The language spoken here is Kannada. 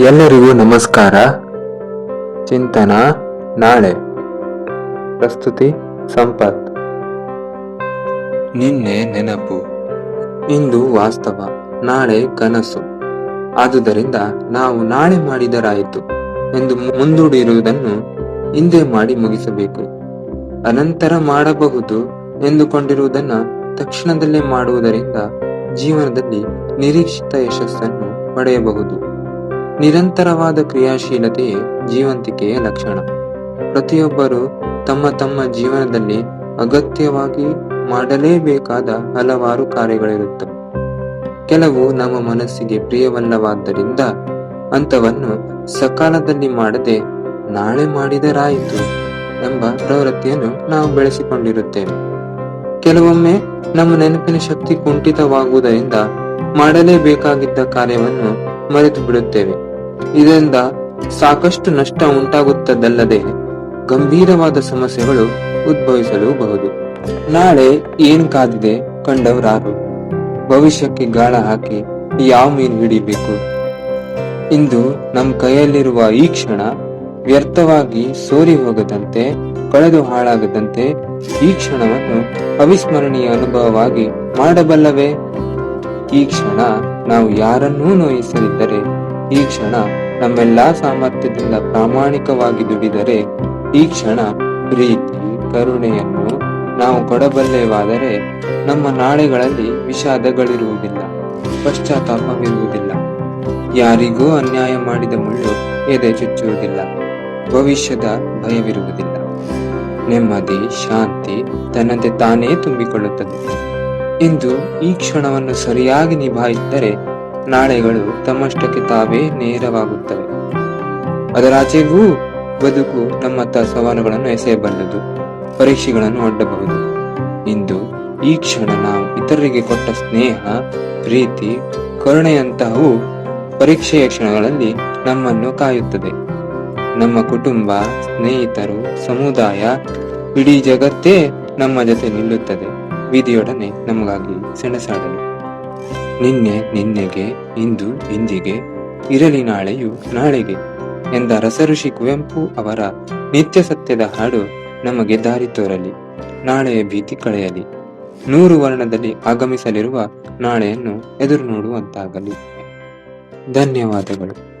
ಎಲ್ಲರಿಗೂ ನಮಸ್ಕಾರ. ಚಿಂತನ ನಾಳೆ. ಪ್ರಸ್ತುತಿ ಸಂಪತ್. ನಿನ್ನೆ ನೆನಪು. ಇಂದು ವಾಸ್ತವ, ನಾಳೆ ಕನಸು. ಆದುದರಿಂದ ನಾವು ನಾಳೆ ಮಾಡಿದರಾಯಿತು ಎಂದು ಮುಂದೂಡಿರುವುದನ್ನು ಹಿಂದೆ ಮಾಡಿ ಮುಗಿಸಬೇಕು. ಅನಂತರ ಮಾಡಬಹುದು ಎಂದುಕೊಂಡಿರುವುದನ್ನು ತಕ್ಷಣದಲ್ಲೇ ಮಾಡುವುದರಿಂದ ಜೀವನದಲ್ಲಿ ನಿರೀಕ್ಷಿತ ಯಶಸ್ಸನ್ನು ಪಡೆಯಬಹುದು. ನಿರಂತರವಾದ ಕ್ರಿಯಾಶೀಲತೆಯೇ ಜೀವಂತಿಕೆಯ ಲಕ್ಷಣ. ಪ್ರತಿಯೊಬ್ಬರು ತಮ್ಮ ತಮ್ಮ ಜೀವನದಲ್ಲಿ ಅಗತ್ಯವಾಗಿ ಮಾಡಲೇಬೇಕಾದ ಹಲವಾರು ಕಾರ್ಯಗಳಿರುತ್ತವೆ. ಕೆಲವು ನಮ್ಮ ಮನಸ್ಸಿಗೆ ಪ್ರಿಯವಲ್ಲವಾದ್ದರಿಂದ ಅಂಥವನ್ನು ಸಕಾಲದಲ್ಲಿ ಮಾಡದೆ ನಾಳೆ ಮಾಡಿದರಾಯಿತು ಎಂಬ ಪ್ರವೃತ್ತಿಯನ್ನು ನಾವು ಬೆಳೆಸಿಕೊಂಡಿರುತ್ತೇವೆ. ಕೆಲವೊಮ್ಮೆ ನಮ್ಮ ನೆನಪಿನ ಶಕ್ತಿ ಕುಂಠಿತವಾಗುವುದರಿಂದ ಮಾಡಲೇಬೇಕಾಗಿದ್ದ ಕಾರ್ಯವನ್ನು ಮರೆತು ಬಿಡುತ್ತೇವೆ ಇದರಿಂದ ಸಾಕಷ್ಟು ನಷ್ಟ ಉಂಟಾಗುತ್ತದಲ್ಲದೆ ಗಂಭೀರವಾದ ಸಮಸ್ಯೆಗಳು ಉದ್ಭವಿಸಲೂಬಹುದು. ನಾಳೆ ಏನ್ ಕಾದಿದೆ ಕಂಡವರಾರು. ಭವಿಷ್ಯಕ್ಕೆ ಗಾಳ ಹಾಕಿ ಯಾವ ಮೀನು ಹಿಡಿಬೇಕು. ಇಂದು ನಮ್ಮ ಕೈಯಲ್ಲಿರುವ ಈ ಕ್ಷಣ ವ್ಯರ್ಥವಾಗಿ ಸೋರಿ ಹೋಗದಂತೆ, ಕಳೆದು ಹಾಳಾಗದಂತೆ ಈ ಕ್ಷಣವನ್ನು ಅವಿಸ್ಮರಣೀಯ ಅನುಭವವಾಗಿ ಮಾಡಬಲ್ಲವೇ? ಈ ಕ್ಷಣ ನಾವು ಯಾರನ್ನೂ ನೋಯಿಸದಿದ್ದರೆ ಈ ಕ್ಷಣ ನಮ್ಮೆಲ್ಲಾ ಸಾಮರ್ಥ್ಯದಿಂದ ಪ್ರಾಮಾಣಿಕವಾಗಿ ದುಡಿದರೆ, ಈ ಕ್ಷಣ ಪ್ರೀತಿ, ಕರುಣೆಯನ್ನು ನಾವು ಕೊಡಬಲ್ಲೆವಾದರೆ ನಮ್ಮ ನಾಳೆಗಳಲ್ಲಿ ವಿಷಾದಗಳಿರುವುದಿಲ್ಲ, ಪಶ್ಚಾತ್ತಾಪವಿರುವುದಿಲ್ಲ. ಯಾರಿಗೂ ಅನ್ಯಾಯ ಮಾಡಿದ ಮುಳ್ಳು ಎದೆ ಚುಚ್ಚುವುದಿಲ್ಲ, ಭವಿಷ್ಯದ ಭಯವಿರುವುದಿಲ್ಲ. ನೆಮ್ಮದಿ, ಶಾಂತಿ ತನ್ನಂತೆ ತಾನೇ ತುಂಬಿಕೊಳ್ಳುತ್ತದೆ. ಇಂದು ಈ ಕ್ಷಣವನ್ನು ಸರಿಯಾಗಿ ನಿಭಾಯಿಸಿದರೆ ನಾಳೆಗಳು ತಮ್ಮಷ್ಟಕ್ಕೆ ತಾವೇ ನೇರವಾಗುತ್ತವೆ. ಅದರಾಚೆಗೂ ಬದುಕು ನಮ್ಮತ್ತ ಸವಾಲುಗಳನ್ನು ಎಸೆಯಬಲ್ಲದು, ಪರೀಕ್ಷೆಗಳನ್ನು ಒಡ್ಡಬಹುದು ಇಂದು ಈ ಕ್ಷಣ ನಾವು ಇತರರಿಗೆ ಕೊಟ್ಟ ಸ್ನೇಹ, ಪ್ರೀತಿ, ಕರುಣೆಯಂತಹವು ಪರೀಕ್ಷೆಯ ಕ್ಷಣಗಳಲ್ಲಿ ನಮ್ಮನ್ನು ಕಾಯುತ್ತದೆ. ನಮ್ಮ ಕುಟುಂಬ, ಸ್ನೇಹಿತರು, ಸಮುದಾಯ, ಇಡೀ ಜಗತ್ತೇ ನಮ್ಮ ಜೊತೆ ನಿಲ್ಲುತ್ತದೆ. ವಿಧಿಯೊಡನೆ ನಮಗಾಗಿ ಸೆಣಸಾಡಲು. ನಿನ್ನೆ, ನಿನ್ನೆಗೆ, ಇಂದು, ಇಂದಿಗೆ, ಇರಲಿ ನಾಳೆಯು ನಾಳೆಗೆ ಎಂದ ರಸಋಷಿ ಕುವೆಂಪು ಅವರ ನಿತ್ಯ ಸತ್ಯದ ಹಾಡು ನಮಗೆ ದಾರಿ ತೋರಲಿ, ನಾಳೆಯ ಭೀತಿ ಕಳೆಯಲಿ, ನೂರು ವರ್ಣದಲ್ಲಿ ಆಗಮಿಸಲಿರುವ ನಾಳೆಯನ್ನು ಎದುರು ನೋಡುವಂತಾಗಲಿ. ಧನ್ಯವಾದಗಳು.